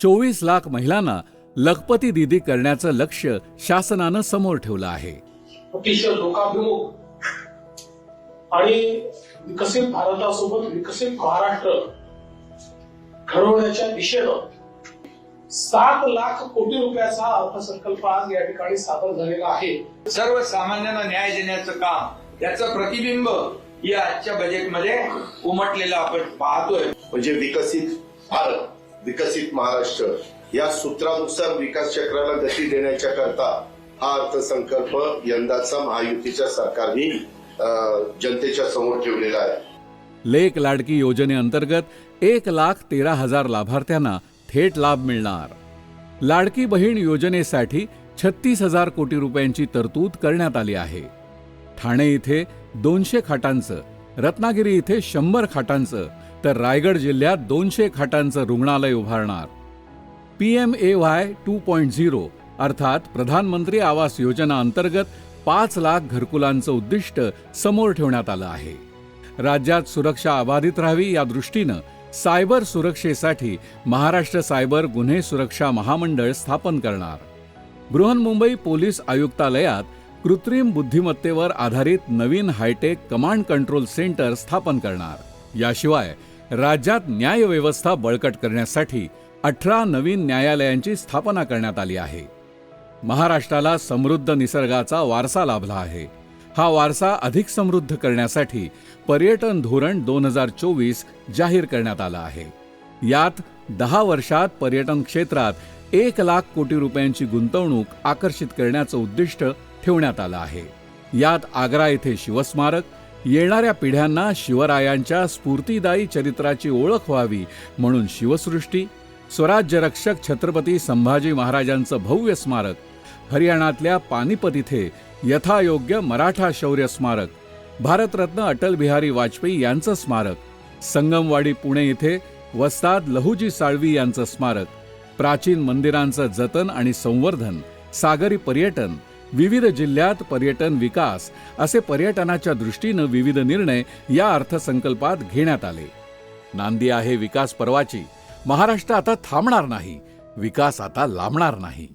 चोवीस लाख महिलांना लखपती दिदी करण्याचं लक्ष्य शासनानं समोर ठेवलं आहे. अतिशय लोकाभिमुख आणि विकसित भारतासोबत विकसित महाराष्ट्र घडवण्याच्या दिशेनं सात लाख कोटी रुपयाचा अर्थसंकल्प आज या ठिकाणी सादर झालेला आहे. सर्वसामान्यांना न्याय देण्याचं काम याचं प्रतिबिंब या आजच्या बजेटमध्ये उमटलेलं आपण पाहतोय. म्हणजे विकसित भारत. विकसित महाराष्ट्र. या सूत्रानुसार विकास चक्राला गती देण्याच्या करता हा अर्थसंकल्प यंदाचा महायुतीच्या सरकारने जनतेच्या समोर ठेवलेला आहे. लेक लाडकी योजनेअंतर्गत एक लाख तेरा हजार लाभार्थ्यांना थेट लाभ मिळणार. लाडकी बहीण योजनेसाठी छत्तीस हजार कोटी रुपयांची तरतूद करण्यात आली आहे. ठाणे इथे दोनशे खाटांचं रत्नागिरी इथे शंभर खाटांचं तर रायगड जिल्ह्यात दोनशे खाटांचं रुग्णालय उभारणार. P M A Y two point zero अर्थात प्रधानमंत्री आवास योजना अंतर्गत पाच लाख घरकुलांचं उद्दिष्ट समोर ठेवण्यात आलं आहे. राज्यात सुरक्षा अबाधित राहावी या दृष्टीनं सायबर सुरक्षेसाठी महाराष्ट्र सायबर गुन्हे सुरक्षा महामंडळ स्थापन करणार. बृहन्मुंबई पोलीस आयुक्तालयात कृत्रिम बुद्धिमत्तेवर आधारित नवीन high tech command control centre स्थापन करणार. याशिवाय राज्यात न्यायव्यवस्था बळकट करण्यासाठी अठरा नवीन न्यायालयांची स्थापना करण्यात आली आहे. महाराष्ट्राला समृद्ध निसर्गाचा वारसा लाभला आहे. हा वारसा अधिक समृद्ध करण्यासाठी पर्यटन धोरण दोन हजार चोवीस जाहीर करण्यात आलं आहे. यात दहा वर्षात पर्यटन क्षेत्रात एक लाख कोटी रुपयांची गुंतवणूक आकर्षित करण्याचं उद्दिष्ट ठेवण्यात आलं आहे. यात आग्रा येथे शिवस्मारक येणाऱ्या पिढ्यांना शिवरायांच्या स्फूर्तिदायी चरित्राची ओळख व्हावी म्हणून शिवसृष्टी स्वराज्य रक्षक छत्रपती संभाजी महाराजांचं भव्य स्मारक हरियाणातल्या पानिपत इथे यथायोग्य मराठा शौर्य स्मारक भारतरत्न अटल बिहारी वाजपेयी यांचं स्मारक संगमवाडी पुणे इथे वस्ताद लहुजी साळवी यांचं स्मारक प्राचीन मंदिरांचं जतन आणि संवर्धन सागरी पर्यटन विविध जिल्ह्यात पर्यटन विकास असे पर्यटनाच्या दृष्टीनं विविध निर्णय या अर्थसंकल्पात घेण्यात आले. नांदी आहे विकास पर्वाची. महाराष्ट्र आता थांबणार नाही. विकास आता लांबणार नाही.